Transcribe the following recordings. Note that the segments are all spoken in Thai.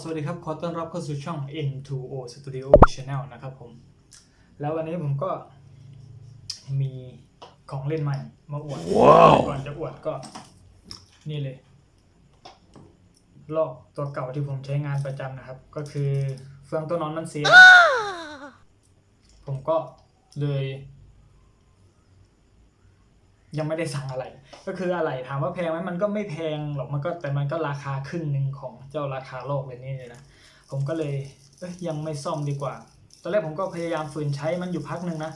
สวัสดีครับ ขอต้อนรับเข้าสู่ช่อง N2O Studio Channel นะครับผม แล้ววันนี้ผมก็มีของเล่นใหม่มาอวดก่อนจะอวดก็ นี่เลย ลอกตัวเก่าที่ผมใช้งานประจำนะครับ ก็คือเฟืองตัวนอนมันเสีย ผมก็เลย ยังไม่ได้สั่งอะไร ก็คืออะไรถามว่าแพงไหมมันก็ไม่แพงหรอกมันก็แต่มันก็ราคาครึ่งหนึ่งของเจ้าราคาโลกเลยนี่เลยนะผมก็เลยเอ้ยยังไม่ซ่อมดีกว่า ตอนแรกผมก็พยายามฝืนใช้มันอยู่พักหนึ่งนะ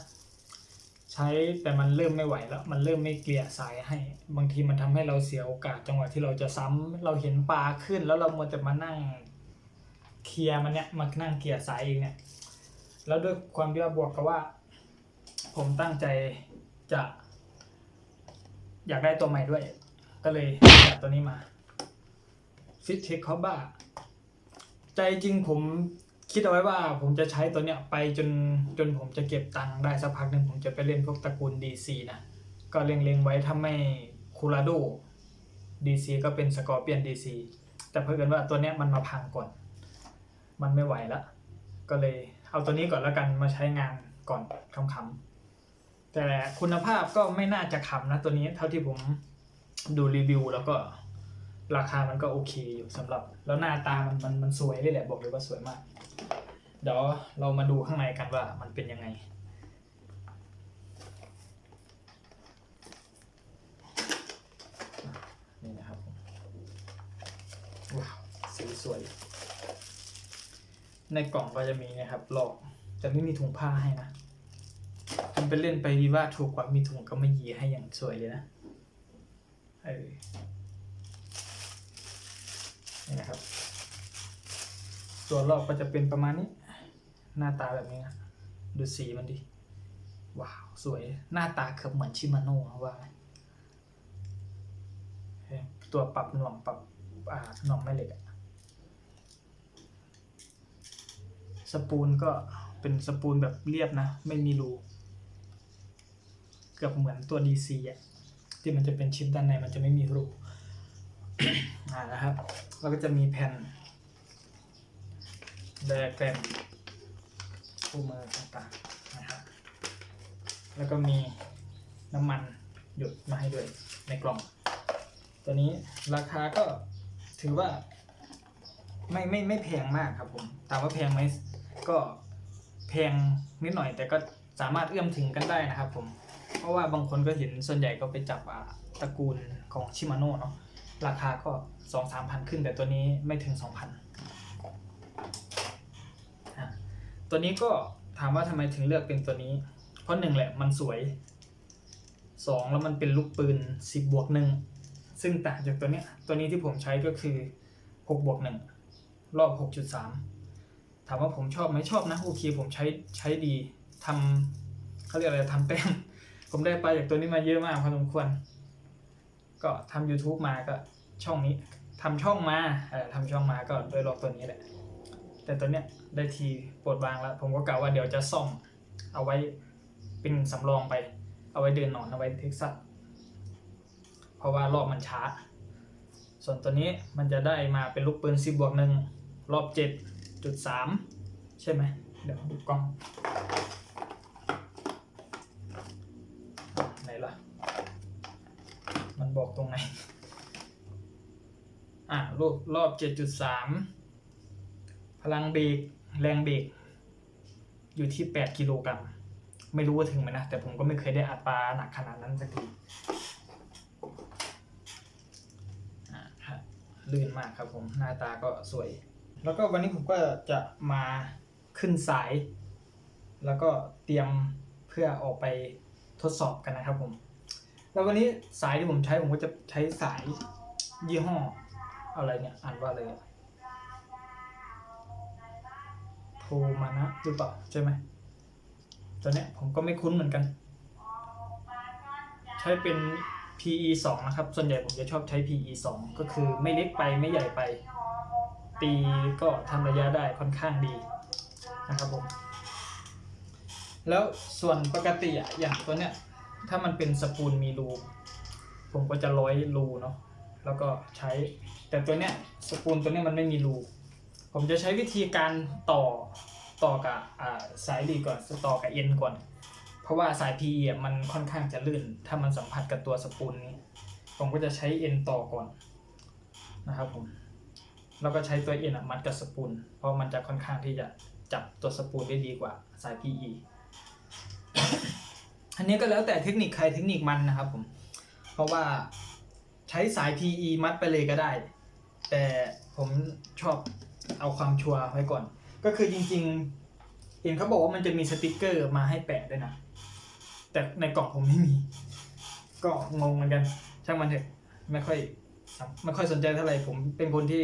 ใช้แต่มันเริ่มไม่ไหวแล้ว มันเริ่มไม่เกลี่ยสายให้ บางทีมันทำให้เราเสียโอกาสจังหวะที่เราจะซ้ำเราเห็นปลาขึ้น แล้วเรามัวแต่มานั่งเคลียร์มันเนี่ยมานั่งเกลี่ยสายเองเนี่ย แล้วด้วยความที่ว่าบวกกับว่า ผมตั้งใจจะ อยากได้ตัวใหม่ด้วย ก็เลยจัดตัวนี้มา f i t t e c h c o b a ใจจริงผมคิดเอาไว้ว่าผมจะใช้ตัวเนี้ยไปจนจนผมจะเก็บตังค์ได้สักพักหนึ่งผมจะไปเล่นพวกตระกูล DC นะ ก็เล็งๆไว้ถ้าไม่คูราโด DC ก็เป็นสกอร์เปียน DC แต่เพื่อนว่าตัวเนี้ยมันมาพังก่อน มันไม่ไหวละ ก็เลยเอาตัวนี้ก่อนแล้วกันมาใช้งานก่อนคำๆ แต่คุณภาพก็ไม่น่าจะขำนะตัวนี้เท่าที่ผมดูรีวิวแล้วก็ราคามันก็โอเคอยู่สำหรับ แล้วหน้าตามันมันมันสวยเลยแหละบอกเลยว่าสวยมาก เดี๋ยวเรามาดูข้างในกันว่ามันเป็นยังไง นี่นะครับว้าวสีสวย ในกล่องก็จะมีนะครับหลอกแต่ไม่มีถุงผ้าให้นะ ทำเป็นเล่นไปดีว่าถูกกว่ามีถุงก็ไม่ยีให้อย่างสวยเลยนะ เออ นี่นะครับ ตัวลอกก็จะเป็นประมาณนี้ หน้าตาแบบนี้นะ ดูสีมันดิ ว้าว สวย หน้าตาเกือบเหมือนชิมาโน่ว่าไหมตัวปรับหน่วงปรับอ่าหน่วงแม่เหล็กอะสปูนก็เป็นสปูนแบบเรียบนะ ไม่มีรู เกือบเหมือนตัว DC อะที่มันจะเป็นชิ้นด้านในมันจะไม่มีรูอ่านะครับแล้วก็จะมีแผ่นไดอะแกรมคู่มือต่างๆนะครับแล้วก็มีน้ำมันหยดมาให้ด้วยในกล่อง ตัวนี้ราคาก็ถือว่าไม่ไม่ไม่แพงมากครับผมถามว่าแพงไหมก็แพงนิดหน่อยแต่ก็สามารถเอื้อมถึงกันได้นะครับผม เพราะว่าบางคนก็เห็นส่วนใหญ่ก็ไปจับอ่าตระกูลของชิมาโน่เนาะราคาก็สองสามพันขึ้นแต่ตัวนี้ไม่ถึงสองพันตัวนี้ก็ถามว่าทำไมถึงเลือกเป็นตัวนี้ เพราะหนึ่งแหละมันสวยสองแล้วมันเป็นลูกปืนสิบบวกหนึ่งซึ่งต่างจากตัวเนี้ยตัวนี้ที่ผมใช้ก็คือหกบวกหนึ่งรอบหกจุดสามถามว่าผมชอบไหมชอบนะโอเคผมใช้ใช้ดีทำเขาเรียกอะไรทำแต้ม ผมได้ไปจากตัวนี้มาเยอะมากพอสมควร ก็ทำ YouTube มาก็ช่องนี้ทำช่องมาเออทำช่องมาก็โดยรอบตัวนี้แหละ แต่ตัวเนี้ยได้ทีปลดวางแล้ว ผมก็กะว่าเดี๋ยวจะซ่อม เอาไว้เป็นสำรองไป เอาไว้เดินหนอนเอาไว้เท็กซัสเพราะว่ารอบมันช้า ส่วนตัวนี้มันจะได้มาเป็นลูกปืน10บวกหนึ่งรอบ7.3ใช่ไหมเดี๋ยวดูกล้อง ไหนล่ะ มัน บอกตรงไหน อะรูปรอบ7.3พลังเบรกแรงเบรกอยู่ที่8กิโลกรัมไม่รู้ว่าถึงไหมนะ แต่ผมก็ไม่เคยได้อัดปลาหนักขนาดนั้นสักทีอะลื่นมากครับผม หน้าตาก็สวย แล้วก็วันนี้ผมก็จะมาขึ้นสาย แล้วก็เตรียมเพื่อออกไปทดสอบกันนะครับผม แล้ววันนี้สายที่ผมใช้ผมก็จะใช้สายยี่ห้ออะไรเนี่ยอ่านว่าอะไรอะโทมานะหรือเปล่าใช่ไหมตัวเนี้ยผมก็ไม่คุ้นเหมือนกัน ใช้เป็น PE 2นะครับ ส่วนใหญ่ผมจะชอบใช้ PE 2ก็คือไม่เล็กไปไม่ใหญ่ไป ตีก็ทำระยะได้ค่อนข้างดีนะครับผม แล้วส่วนปกติอะอย่างตัวเนี้ย ถ้ามันเป็นสปูลมีรูผมก็จะร้อยรูเนาะแล้วก็ใช้ แต่ตัวเนี้ยสปูลตัวเนี้ยมันไม่มีรูผมจะใช้วิธีการต่อต่อกับสายดีก่อนต่อกับเอ็นก่อน เพราะว่าสาย PE อะมันค่อนข้างจะลื่น ถ้ามันสัมผัสกับตัวสปูลนี้ ผมก็จะใช้เอ็นต่อก่อนนะครับผมแล้วก็ใช้ตัวเอ็นอะมัดกับสปูลเพราะมันจะค่อนข้างที่จะจับตัวสปูลได้ดีกว่าสาย PE อันนี้ก็แล้วแต่เทคนิคใครเทคนิคมันนะครับผม เพราะว่าใช้สาย PE มัดไปเลยก็ได้ แต่ผมชอบเอาความชัวร์ไว้ก่อน ก็คือจริงๆ เห็นเขาบอกว่ามันจะมีสติกเกอร์มาให้แปะด้วยนะ แต่ในกล่องผมไม่มี ก็งงเหมือนกัน ช่างมันเถอะไม่ค่อยไม่ค่อยสนใจเท่าไหร่ผมเป็นคนที่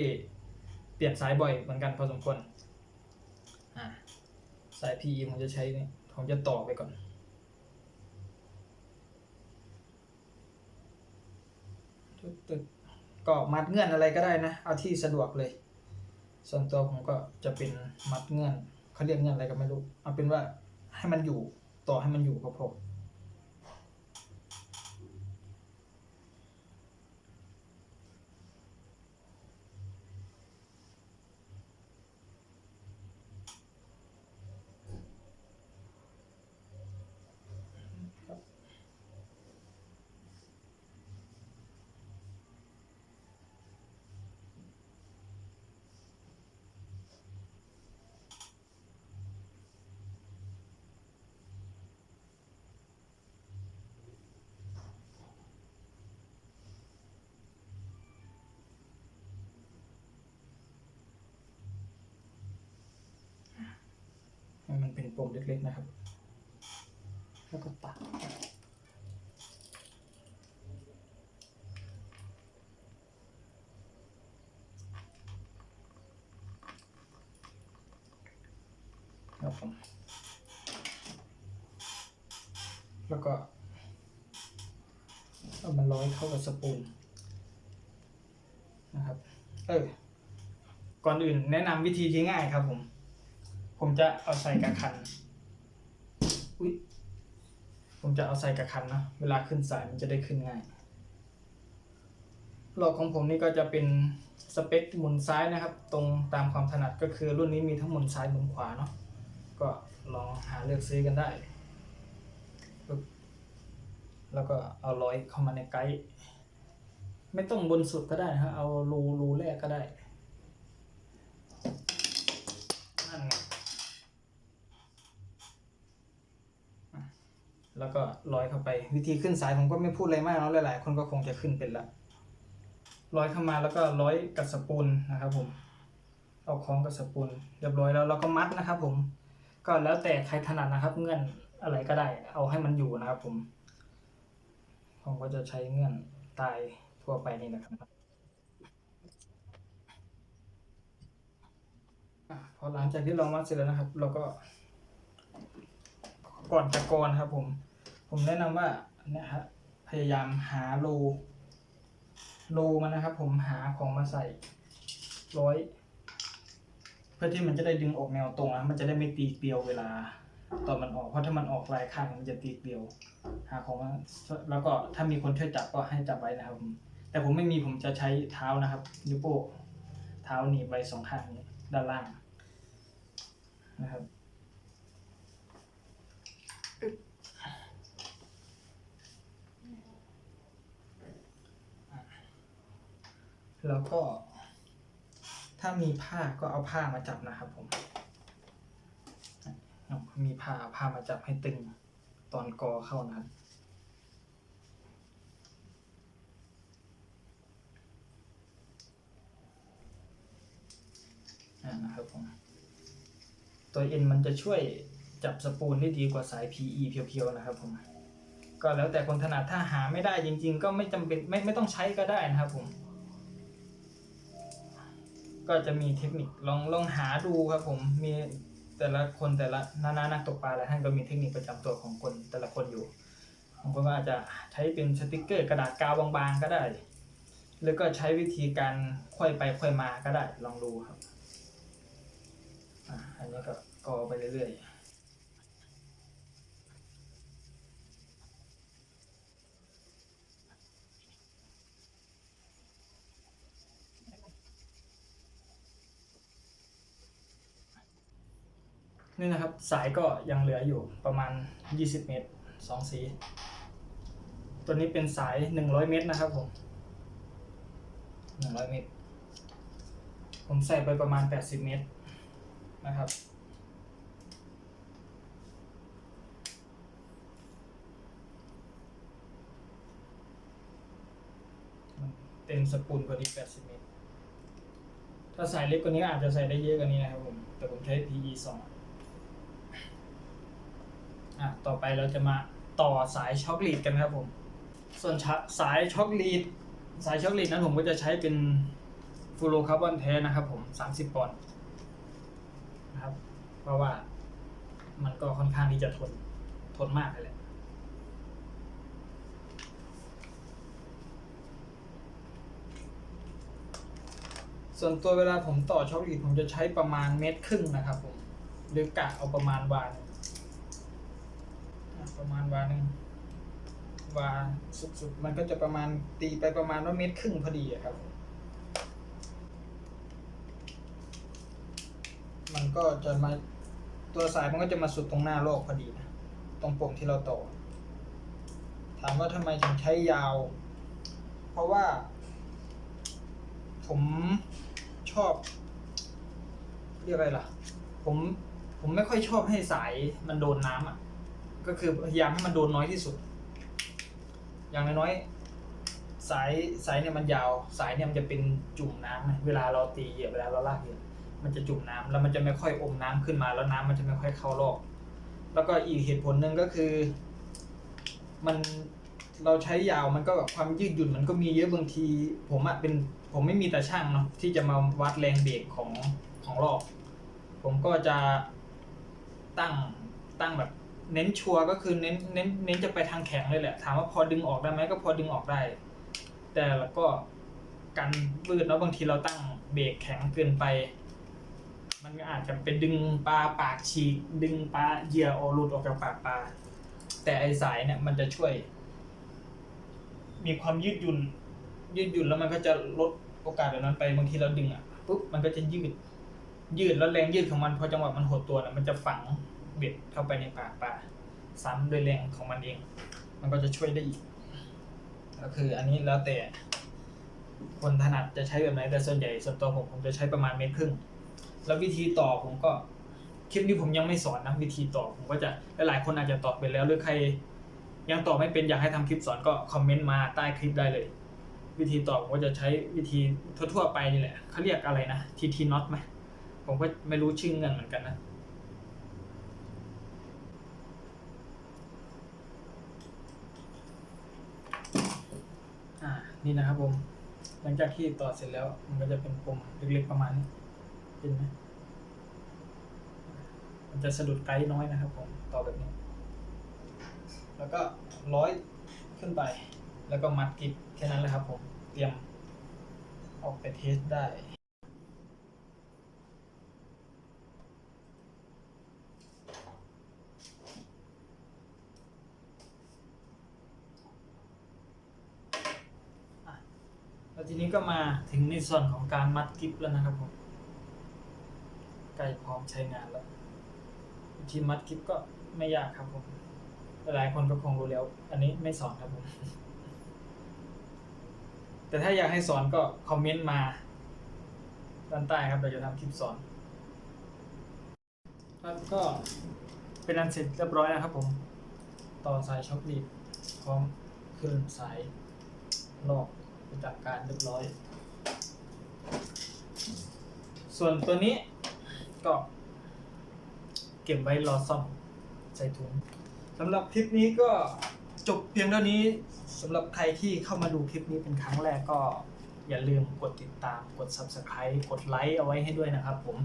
เปลี่ยนสายบ่อยเหมือนกันพอสมควรอ่าสาย PE ผมจะใช้ผมจะต่อไปก่อน ตึกก็มัดเงื่อนอะไรก็ได้นะ เอาที่สะดวกเลย ส่วนตัวผมก็จะเป็นมัดเงื่อนเขาเรียกเงื่อนอะไรก็ไม่รู้ เอาเป็นว่าให้มันอยู่ต่อให้มันอยู่ก็พอ ปมเล็กๆนะครับ แล้วก็ตัดครับผมแล้วก็เอามันร้อยเข้ากับสปูนนะครับ เออ ก่อนอื่นแนะนำวิธีที่ง่ายครับผม ผมจะเอาใส่กระคันอุ๊ยผมจะเอาใส่กระคันนะ เวลาขึ้นสายมันจะได้ขึ้นง่ายหลอกของผมนี่ก็จะเป็นสเปคหมุนซ้ายนะครับ ตรงตามความถนัดก็คือรุ่นนี้มีทั้งหมุนซ้ายหมุนขวาเนาะก็ลองหาเลือกซื้อกันได้ แล้วก็เอาร้อยเข้ามาในไกด์ไม่ต้องบนสุดก็ได้นะฮะเอารูรูแรกก็ได้นั่นไง แล้วก็ร้อยเข้าไป วิธีขึ้นสายผมก็ไม่พูดอะไรมากเนาะหลายๆคนก็คงจะขึ้นเป็นละร้อยเข้ามาแล้วก็ร้อยกับสปูลนะครับผมเอาคล้องกับสปูลเรียบร้อยแล้วเราก็มัดนะครับ ผม ก็แล้วแต่ใครถนัดนะครับ เงื่อนอะไรก็ได้ เอาให้มันอยู่นะครับ ผม ผมก็จะใช้เงื่อนตายทั่วไปนี่นะครับพอหลังจากที่เรามัดเสร็จแล้วนะครับ เราก็ก่อนจะกรครับผม ผมแนะนำว่าเนี่ยฮะพยายามหารูรูมันนะครับผมหาของมาใส่ร้อยเพื่อที่มันจะได้ดึงออกแนวตรงนะมันจะได้ไม่ตีเกลียวเวลาตอนมันออกเพราะถ้ามันออกลายข้างมันจะตีเกลียว หาของมาแล้วก็ถ้ามีคนช่วยจับก็ให้จับไว้นะครับ แต่ผมไม่มีผมจะใช้เท้านะครับนิ้วโป้งเท้าหนีบไว้สองข้างนี้ด้านล่างนะครับ แล้วก็ ถ้ามีผ้าก็เอาผ้ามาจับนะครับผมมีผ้าเอาผ้ามาจับให้ตึงตอนกอเข้านะครับอ่านะครับผมตัวเอ็นมันจะช่วยจับสปูลได้ดีกว่าสาย PE เพียวๆนะครับผมก็แล้วแต่คนถนัดถ้าหาไม่ได้จริง ๆ ก็ไม่จำเป็นไม่ไม่ต้องใช้ก็ได้นะครับผม ก็จะมีเทคนิคลองลองหาดูครับผมมีแต่ละคนแต่ละนานานักตกปลาแลายท่านก็มีเทคนิคประจำตัวของคนแต่ละคนอยู่บางคนก็อาจจะใช้เป็นสติกเกอร์กระดาษกาวบางๆก็ได้หรือก็ใช้วิธีการค่อยไปค่อยมาก็ได้ลองดูครับอะอันนี้ก็กอไปเรื่อยๆ นี่นะครับสายก็ยังเหลืออยู่ประมาณ 20 เมตรสองสี ตัวนี้เป็นสาย 100 เมตรนะครับผม 100 เมตร ผมใส่ไปประมาณ 80 เมตรนะครับ เต็มสปูลพอดี 80 เมตร ถ้าใส่เล็กกว่านี้อาจจะใส่ได้เยอะกว่านี้นะครับผม แต่ผมใช้ PE 2 อะต่อไปเราจะมาต่อสายช็อคลีดกันครับผม ส่วนสายช็อคลีดสายช็อคลีดนั้นผมก็จะใช้เป็นฟูโรคาร์บอนแท้นะครับผม30ปอนด์นะครับ เพราะว่ามันก็ค่อนข้างที่จะทนทนมากเลยแหละส่วนตัวเวลาผมต่อช็อคลีดผมจะใช้ประมาณเมตรครึ่งนะครับผมหรือกะเอาประมาณวานง ประมาณวาหนึ่งวาสุดๆ มันก็จะประมาณตีไปประมาณว่าเมตรครึ่งพอดีครับ มันก็จะมาตัวสายมันก็จะมาสุดตรงหน้าโลกพอดีนะ ตรงปมที่เราต่อ ถามว่าทำไมถึงใช้ยาว เพราะว่า ผมชอบ เรียกอะไรล่ะ ผมผมไม่ค่อยชอบให้สายมันโดนน้ำอะ ก็คือพยายามให้มันโดนน้อยที่สุด อย่างน้อยๆสายสายเนี่ยมันยาว สายเนี่ยมันจะเป็นจุ่มน้ำไงเวลาเราตีเหยียบเวลาเราลากเหยียบมันจะจุ่มน้ำแล้วมันจะไม่ค่อยอมน้ำขึ้นมา แล้วน้ำมันจะไม่ค่อยเข้ารอบแล้วก็อีกเหตุผลหนึ่งก็คือ มันเราใช้ยาวมันก็แบบความยืดหยุ่นมันก็มีเยอะบางที ผมอะเป็นผมไม่มีแต่ช่างเนาะที่จะมาวัดแรงเบรกของของรอบ ผมก็จะตั้งตั้งแบบ เน้นชัวร์ก็คือเน้นเน้นเน้นจะไปทางแข็งเลยแหละ ถามว่าพอดึงออกได้ไหมก็พอดึงออกได้ แต่แล้วก็กันบืดแล้วบางทีเราตั้งเบรกแข็งเกินไป มันก็อาจจะเป็นดึงปลาปากฉีก ดึงปลาเหยื่อออกหลุดออกจากปากปลา แต่ไอสายเนี่ยมันจะช่วย มีความยืดหยุ่น ยืดหยุ่นแล้วมันก็จะลดโอกาสแบบนั้นไปบางทีเราดึงอะปุ๊บมันก็จะยืด ยืดแล้วแรงยืดของมันพอจังหวะมันหดตัวนะมันจะฝัง เบ็ดเข้าไปในปากปลาซ้ำด้วยแรงของมันเอง มันก็จะช่วยได้อีก ก็คืออันนี้แล้วแต่คนถนัดจะใช้แบบไหนแต่ส่วนใหญ่ส่วนตัวผมผมจะใช้ประมาณเมตรครึ่ง แล้ววิธีต่อผมก็คลิปนี้ผมยังไม่สอนนะวิธีต่อผมก็จะหลายๆคนอาจจะตอบไปแล้วหรือใคร ยังต่อไม่เป็นอยากให้ทำคลิปสอนก็คอมเมนต์มาใต้คลิปได้เลย วิธีต่อผมก็จะใช้วิธีทั่วๆไปนี่แหละเขาเรียกอะไรนะทีทีน็อตไหมผมก็ไม่รู้ชื่อเงินเหมือนกันนะ อ่า นี่นะครับผม หลังจากที่ต่อเสร็จแล้ว มันก็จะเป็นปมเล็กๆประมาณนี้เห็นไหมมันจะสะดุดไกด์น้อยนะครับผมต่อแบบนี้ แล้วก็ร้อยขึ้นไป แล้วก็มัดกิบแค่นั้นแหละครับผม เตรียมออกไปเทสได้ แล้วทีนี้ ก็มาถึงในส่วนของการมัดกิฟแล้วนะครับผมใกล้พร้อมใช้งานแล้ววิธีมัดกิฟก็ไม่ยากครับผมหลายคนก็คงรู้แล้ว อันนี้ไม่สอนครับผมแต่ถ้าอยากให้สอนก็คอมเมนต์มาด้านใต้ครับเราจะทำคลิปสอน แล้วก็เป็นอันเสร็จเรียบร้อยนะครับผม ต่อสายช็อคดีดพร้อมขึ้นสายลอก จัดการเรียบร้อย ส่วนตัวนี้ก็ เก็บไว้รอซ่อมใส่ถุงสำหรับคลิปนี้ก็จบเพียงเท่านี้สำหรับใครที่เข้ามาดูคลิปนี้เป็นครั้งแรกก็อย่าลืมกดติดตามกด subscribe กดไลค์เอาไว้ให้ด้วยนะครับผม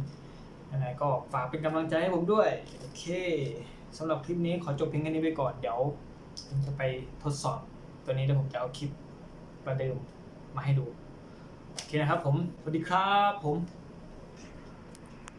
ยังไงก็ฝากเป็นกำลังใจให้ผมด้วย โอเคสำหรับคลิปนี้ขอจบเพียงแค่นี้ไปก่อน เดี๋ยวผมจะไปทดสอบตัวนี้เดี๋ยวผมจะเอาคลิปประเดิม มาให้ดู โอเคนะครับผม สวัสดีครับผม